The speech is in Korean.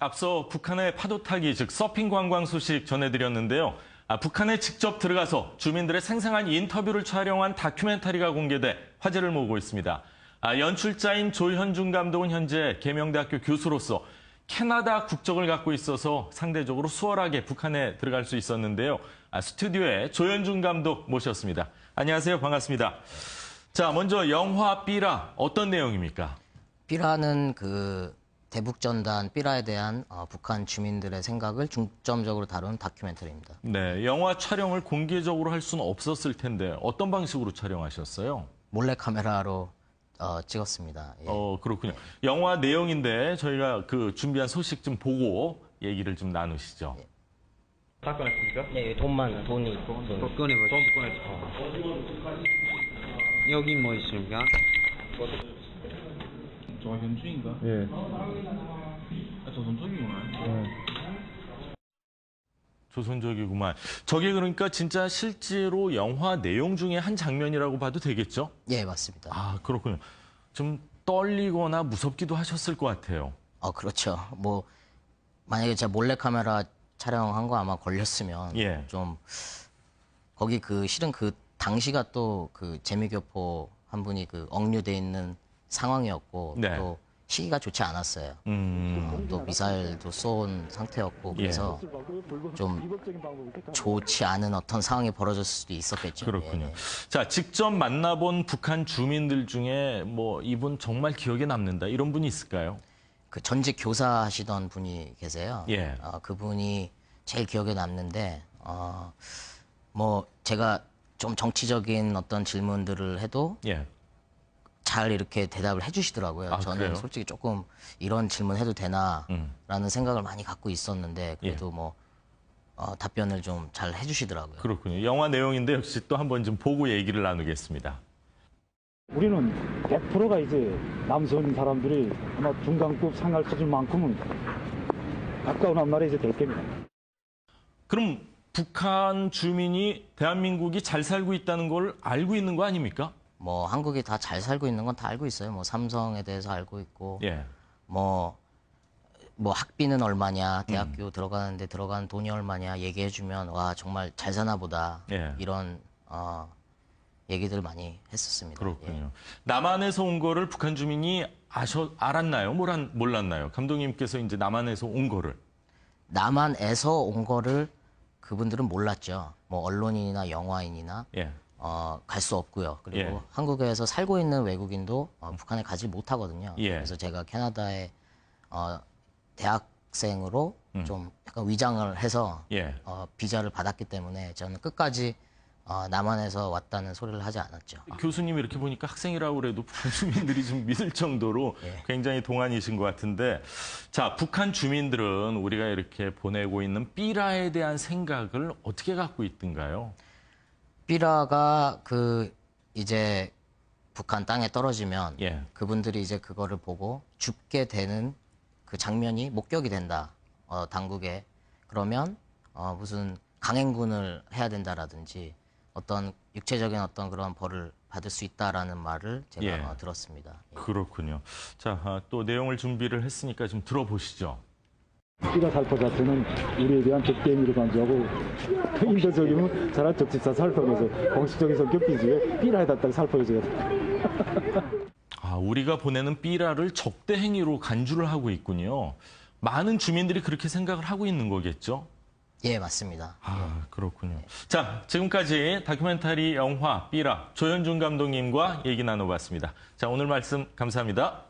앞서 북한의 파도 타기, 즉 서핑 관광 소식 전해드렸는데요. 아, 북한에 직접 들어가서 주민들의 생생한 인터뷰를 촬영한 다큐멘터리가 공개돼 화제를 모으고 있습니다. 아, 연출자인 조현중 감독은 현재 계명대학교 교수로서 캐나다 국적을 갖고 있어서 상대적으로 수월하게 북한에 들어갈 수 있었는데요. 아, 스튜디오에 조현중 감독 모셨습니다. 안녕하세요. 반갑습니다. 자, 먼저 영화 삐라 어떤 내용입니까? 삐라는 그 대북전단 삐라에 대한 어, 북한 주민들의 생각을 중점적으로 다룬 다큐멘터리입니다. 네, 영화 촬영을 공개적으로 할 수는 없었을 텐데 어떤 방식으로 촬영하셨어요? 몰래 카메라로 어, 찍었습니다. 예. 어, 그렇군요. 영화 내용인데 저희가 그 준비한 소식 좀 보고 얘기를 좀 나누시죠. 다 꺼냈습니까? 네, 돈만 돈이 있고 돈. 돈 꺼내봐. 돈 꺼냈어. 여기 뭐 있습니까? 저 현주인가? 예. 아, 조선족이구나. 조선적이구만. 저게 그러니까 진짜 실제로 영화 내용 중에 한 장면이라고 봐도 되겠죠? 예, 맞습니다. 아, 그렇군요. 좀 떨리거나 무섭기도 하셨을 것 같아요. 어, 그렇죠. 뭐 만약에 제가 몰래 카메라 촬영한 거 아마 걸렸으면 예. 좀 거기 그 실은 그 당시가 또 그 재미교포 한 분이 그 억류돼 있는 상황이었고 네. 또 시기가 좋지 않았어요. 음, 어, 또 미사일도 쏜 상태였고 예. 그래서 좀 좋지 않은 어떤 상황이 벌어졌을 수도 있었겠죠. 그렇군요. 예, 예. 자, 직접 만나본 북한 주민들 중에 뭐 이분 정말 기억에 남는다 이런 분이 있을까요? 그 전직 교사 하시던 분이 계세요. 예. 어, 그분이 제일 기억에 남는데 어, 뭐 제가 좀 정치적인 어떤 질문들을 해도 예. 잘 이렇게 대답을 해주시더라고요. 아, 저는 그래요? 솔직히 조금 이런 질문 해도 되나라는 음. 생각을 많이 갖고 있었는데 그래도 뭐 어, 답변을 좀 잘 해주시더라고요. 그렇군요. 영화 내용인데 역시 또 한번 좀 보고 얘기를 나누겠습니다. 우리는 100%가 이제 남선 사람들이 아마 중간급 생활 수준만큼은 가까운 앞날에 이제 될 겁니다. 그럼 북한 주민이 대한민국이 잘 살고 있다는 걸 알고 있는 거 아닙니까? 뭐 한국이 다 잘 살고 있는 건 다 알고 있어요. 뭐 삼성에 대해서 알고 있고 예. 뭐, 뭐 학비는 얼마냐, 음. 대학교 들어가는데 들어간 돈이 얼마냐 얘기해주면 와 정말 잘 사나 보다 예. 이런 어, 얘기들 많이 했었습니다. 예. 그렇군요. 남한에서 온 거를 북한 주민이 아셔, 알았나요? 몰랐, 몰랐나요? 감독님께서 이제 남한에서 온 거를. 남한에서 온 거를 그분들은 몰랐죠. 뭐 언론인이나 영화인이나 예. 어, 갈 수 없고요. 그리고 예. 한국에서 살고 있는 외국인도 어, 북한에 가지 못하거든요. 예. 그래서 제가 캐나다에 어, 대학생으로 음. 좀 약간 위장을 해서 예. 어, 비자를 받았기 때문에 저는 끝까지 어, 남한에서 왔다는 소리를 하지 않았죠. 교수님 이렇게 보니까 학생이라고 그래도 북한 주민들이 좀 믿을 정도로 예. 굉장히 동안이신 것 같은데 자 북한 주민들은 우리가 이렇게 보내고 있는 삐라에 대한 생각을 어떻게 갖고 있던가요? 삐라가 그 이제 북한 땅에 떨어지면 예. 그분들이 이제 그거를 보고 죽게 되는 그 장면이 목격이 된다. 어, 당국에 그러면 어, 무슨 강행군을 해야 된다라든지 어떤 육체적인 어떤 그런 벌을 받을 수 있다라는 말을 제가 예. 어, 들었습니다. 그렇군요. 자, 아, 또 내용을 준비를 했으니까 좀 들어보시죠. 삐라 살포 자체는 우리에 대한 덕대미로 간주하고 인도적이면 자라 적집사 살포에서 공식적인 성격이지 왜 삐라에다 딱 살포해줘야 아, 우리가 보내는 삐라를 적대 행위로 간주를 하고 있군요. 많은 주민들이 그렇게 생각을 하고 있는 거겠죠? 예, 맞습니다. 아, 그렇군요. 자, 지금까지 다큐멘터리 영화 삐라 조현중 감독님과 얘기 나눠봤습니다. 자, 오늘 말씀 감사합니다.